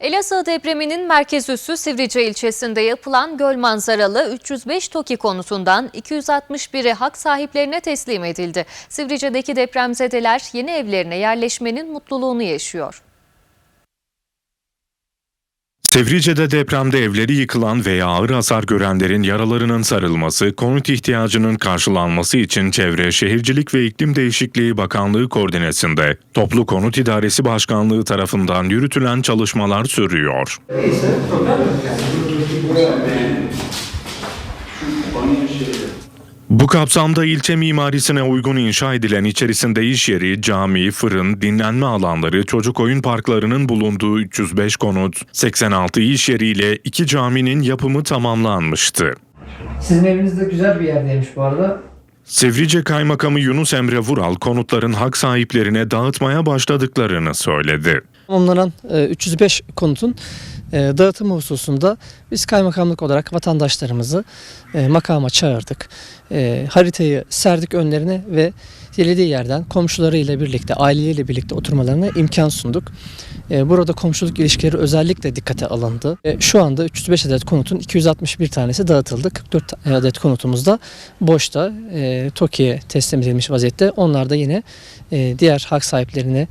Elazığ depreminin merkez üssü Sivrice ilçesinde yapılan göl manzaralı 305 TOKİ konutundan 261'i hak sahiplerine teslim edildi. Sivrice'deki depremzedeler yeni evlerine yerleşmenin mutluluğunu yaşıyor. Sevrice'de depremde evleri yıkılan veya ağır hasar görenlerin yaralarının sarılması, konut ihtiyacının karşılanması için Çevre, Şehircilik ve İklim Değişikliği Bakanlığı koordinesinde Toplu Konut İdaresi Başkanlığı tarafından yürütülen çalışmalar sürüyor. Bu kapsamda ilçe mimarisine uygun inşa edilen içerisinde iş yeri, cami, fırın, dinlenme alanları, çocuk oyun parklarının bulunduğu 305 konut, 86 iş yeriyle iki caminin yapımı tamamlanmıştı. Sizin eviniz de güzel bir yerdeymiş bu arada. Sevrice Kaymakamı Yunus Emre Vural konutların hak sahiplerine dağıtmaya başladıklarını söyledi. E, 305 konutun e, dağıtımı hususunda biz kaymakamlık olarak vatandaşlarımızı e, makama çağırdık. E, Haritayı serdik önlerine ve dilediği yerden komşularıyla birlikte, aileleriyle birlikte oturmalarına imkan sunduk. E, Burada komşuluk ilişkileri özellikle dikkate alındı. Şu anda 305 adet konutun 261 tanesi dağıtıldı. 44 adet konutumuz da boşta TOKİ'ye teslim edilmiş vaziyette. Onlar da yine e, diğer hak sahiplerine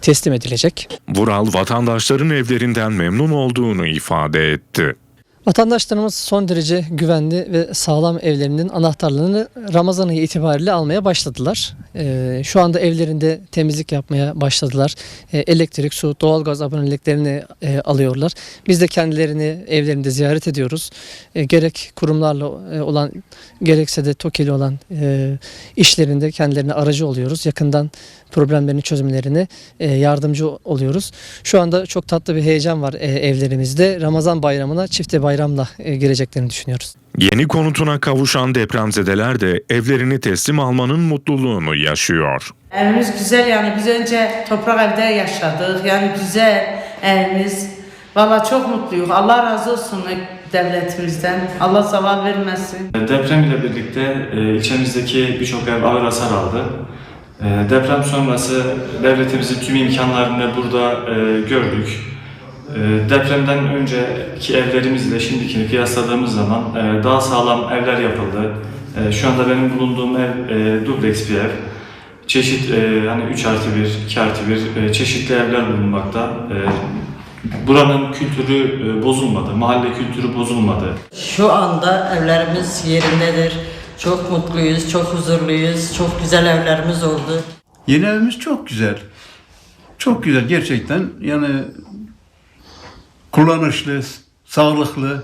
teslim edilecek. Vural vatandaşların evlerinden memnun olduğunu ifade etti. Vatandaşlarımız son derece güvenli ve sağlam evlerinin anahtarlarını Ramazan ayı itibariyle almaya başladılar. E, şu anda evlerinde temizlik yapmaya başladılar. E, elektrik, su, doğalgaz aboneliklerini e, alıyorlar. Biz de kendilerini evlerinde ziyaret ediyoruz. E, gerek kurumlarla e, olan gerekse de TOKİ'li olan e, işlerinde kendilerine aracı oluyoruz. Yakından problemlerini çözümlerine e, yardımcı oluyoruz. Şu anda çok tatlı bir heyecan var evlerimizde. Ramazan bayramına çifte bayramla e, gireceklerini düşünüyoruz. Yeni konutuna kavuşan depremzedeler de evlerini teslim almanın mutluluğunu yaşıyor. Evimiz güzel yani biz önce toprak evde yaşadık. Yani güzel evimiz. Valla çok mutluyuz. Allah razı olsun devletimizden. Allah zaval vermesin. Deprem ile birlikte e, ilçemizdeki birçok ev ağır hasar aldı. E, deprem sonrası devletimizin tüm imkanlarını burada gördük. E, depremden önceki evlerimizle şimdikini kıyasladığımız zaman e, daha sağlam evler yapıldı. E, şu anda benim bulunduğum ev e, dubleks bir ev. Çeşit hani 3 artı 1, 2 artı 1 e, çeşitli evler bulunmakta. Buranın kültürü bozulmadı, mahalle kültürü bozulmadı. Şu anda evlerimiz yerindedir. Çok mutluyuz, çok huzurluyuz, çok güzel evlerimiz oldu. Yeni evimiz çok güzel. Çok güzel gerçekten. Yani kullanışlı, sağlıklı.